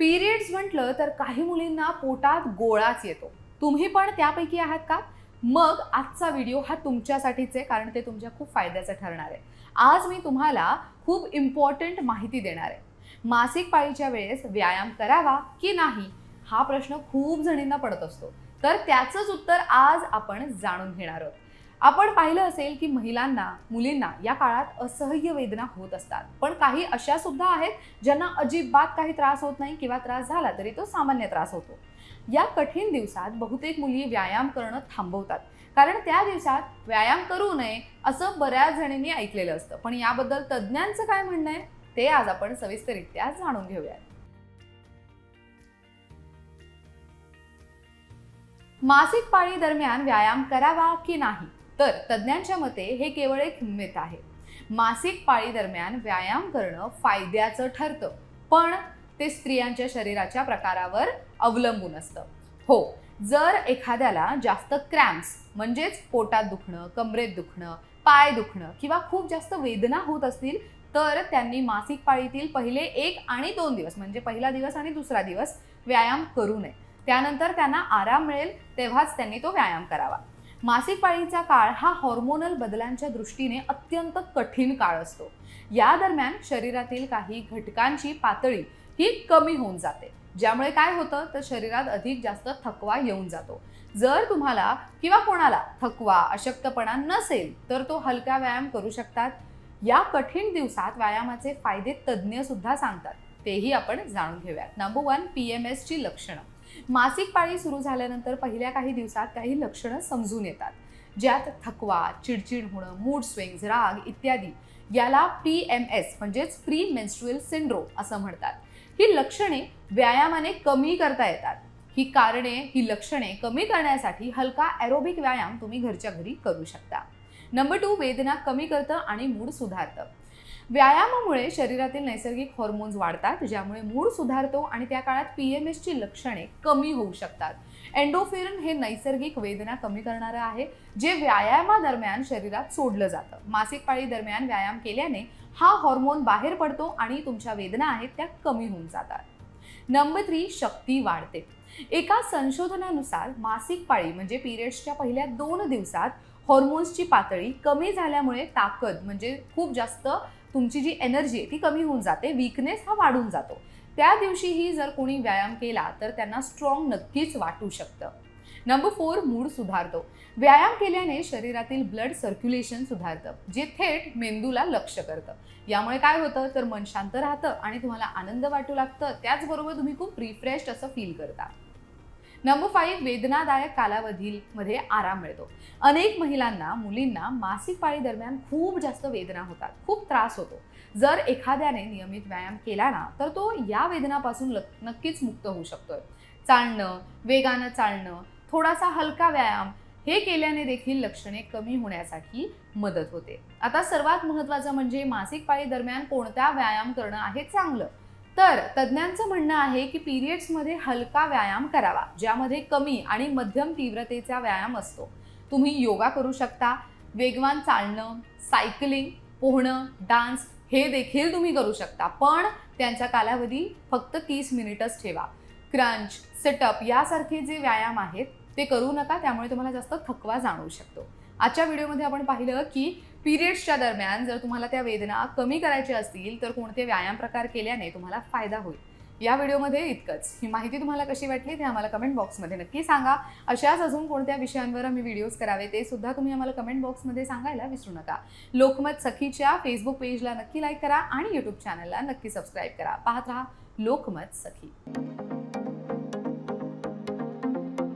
Periods म्हटलं तर काही मुलींना पोटात गोळाच येतो. तुम्ही पण त्यापैकी आहात का? मग आजचा व्हिडिओ हा तुमच्यासाठीच आहे कारण ते तुमच्या खूप फायद्याचं ठरणार आहे. आज मी तुम्हाला खूप इम्पॉर्टंट माहिती देणार आहे. मासिक पाळीच्या वेळेस व्यायाम करावा की नाही हा प्रश्न खूप जणींना पडत असतो. तर त्याचंच उत्तर आज आपण जाणून घेणार आहोत. आपण पाहिलं असेल की महिलांना मुलींना या काळात असह्य वेदना होत असतात. पण काही अशा सुद्धा आहेत ज्यांना अजिबात काही त्रास होत नाही किंवा त्रास झाला तरी तो सामान्य त्रास होतो. या कठीण दिवसात बहुतेक मुली व्यायाम करणं थांबवतात. कारण त्या दिवसात व्यायाम करू नये असं बऱ्याच जणींनी ऐकलेलं असतं. पण याबद्दल तज्ज्ञांचं काय म्हणणं आहे ते आज आपण सविस्तररित्या जाणून घेऊयात. मासिक पाळी दरम्यान व्यायाम करावा की नाही? तर तज्ज्ञांच्या मते हे केवळ एक मित आहे. मासिक पाळी दरम्यान व्यायाम करणं फायद्याचं ठरतं पण ते स्त्रियांच्या शरीराच्या प्रकारावर अवलंबून असतं. हो जर एखाद्याला जास्त क्रॅम्प्स म्हणजेच पोटात दुखणं कमरेत दुखणं पाय दुखणं किंवा खूप जास्त वेदना होत असतील तर त्यांनी मासिक पाळीतील पहिले एक आणि दोन दिवस म्हणजे पहिला दिवस आणि दुसरा दिवस व्यायाम करू नये. त्यानंतर त्यांना आराम मिळेल तेव्हाच त्यांनी तो व्यायाम करावा. मासिक पाळीचा काळ हा हॉर्मोनल बदलांच्या दृष्टीने अत्यंत कठीण काळ असतो. या दरम्यान शरीरातील काही घटकांची पातळी ही कमी होऊन जाते. ज्यामुळे काय होतं? तर शरीरात अधिक जास्त थकवा येऊन जातो. जर तुम्हाला किंवा कोणाला थकवा अशक्तपणा नसेल तर तो हलका व्यायाम करू शकतात. या कठीण दिवसात व्यायामाचे फायदे तज्ज्ञ सुद्धा सांगतात. तेही आपण जाणून घेऊयात. नंबर वन पी एम एसची लक्षणं. मासिक पाळी सुरू झाल्यानंतर पहिल्या काही दिवसात काही लक्षणं समजून येतात. ज्यात थकवा चिडचिड होणं मूड स्विंग्स राग इत्यादी. याला पी एम एस म्हणजेच प्री मेन्स्ट्रुअल सिंड्रोम असं म्हणतात. ही लक्षणे व्यायामाने कमी करता येतात. ही कारणे ही लक्षणे कमी करण्यासाठी हलका ॲरोबिक व्यायाम तुम्ही घरच्या घरी करू शकता. नंबर टू वेदना कमी करतं आणि मूड सुधारतं. व्यायामामुळे शरीरातील नैसर्गिक हॉर्मोन्स वाढतात ज्यामुळे मूड सुधारतो आणि त्या काळात पी एम एसची लक्षणे कमी होऊ शकतात. एन्डोफिरन हे नैसर्गिक वेदना कमी करणारं आहे जे व्यायामादरम्यान शरीरात सोडलं जातं. मासिक पाळी दरम्यान व्यायाम केल्याने हा हॉर्मोन बाहेर पडतो आणि तुमच्या वेदना आहेत त्या कमी होऊन जातात. नंबर थ्री शक्ती वाढते. एका संशोधनानुसार मासिक पाळी म्हणजे पिरियड्सच्या पहिल्या दोन दिवसात हॉर्मोन्सची पातळी कमी झाल्यामुळे ताकद म्हणजे खूप जास्त तुमची जी एनर्जी आहे ती कमी होऊन जाते वीकनेस हा वाढून जातो. त्या दिवशीही जर कोणी व्यायाम केला तर त्यांना स्ट्रॉंग नक्कीच वाटू शकतं. नंबर फोर मूड सुधारतो. व्यायाम केल्याने शरीरातील ब्लड सर्क्युलेशन सुधारतं जे थेट मेंदूला लक्ष करतं. यामुळे काय होतं? तर मन शांत राहतं आणि तुम्हाला आनंद वाटू लागतं. त्याचबरोबर तुम्ही खूप रिफ्रेश असं फील करता. नंबर फाईव्ह वेदनादायक कालावधीमध्ये आराम मिळतो. अनेक महिलांना मुलींना मासिक पाळी दरम्यान खूप जास्त वेदना होतात खूप त्रास होतो. जर एखाद्याने नियमित व्यायाम केला ना तर तो या वेदनापासून नक्कीच मुक्त होऊ शकतोय. चालणं वेगानं चालणं थोडासा हलका व्यायाम हे केल्याने देखील लक्षणे कमी होण्यासाठी मदत होते. आता सर्वात महत्त्वाचं म्हणजे मासिक पाळी दरम्यान कोणता व्यायाम करणं आहे चांगलं. तर तज्ज्ञांचं म्हणणं आहे की पिरियड्समध्ये हलका व्यायाम करावा ज्यामध्ये कमी आणि मध्यम तीव्रतेचा व्यायाम असतो. तुम्ही योगा करू शकता वेगवान चालणं सायकलिंग पोहणं डान्स हे देखील तुम्ही करू शकता पण त्यांचा कालावधी फक्त तीस मिनिटच ठेवा. क्रंच सेटअप यासारखे जे व्यायाम आहेत ते करू नका त्यामुळे तुम्हाला जास्त थकवा जाणवू शकतो. आजच्या व्हिडिओमध्ये आपण पाहिलं की पिरियड्सच्या दरम्यान जर तुम्हाला त्या वेदना कमी करायच्या असतील तर कोणते व्यायाम प्रकार केल्याने तुम्हाला फायदा होईल. या व्हिडिओमध्ये इतकंच. ही माहिती तुम्हाला कशी वाटली ते आम्हाला कमेंट बॉक्समध्ये नक्की सांगा. अशाच अजून कोणत्या विषयांवर आम्ही व्हिडिओज करावे ते सुद्धा तुम्ही आम्हाला कमेंट बॉक्समध्ये सांगायला विसरू नका. लोकमत सखीच्या फेसबुक पेजला नक्की लाईक करा आणि यूट्यूब चॅनलला नक्की सबस्क्राईब करा. पाहत राहा लोकमत सखी.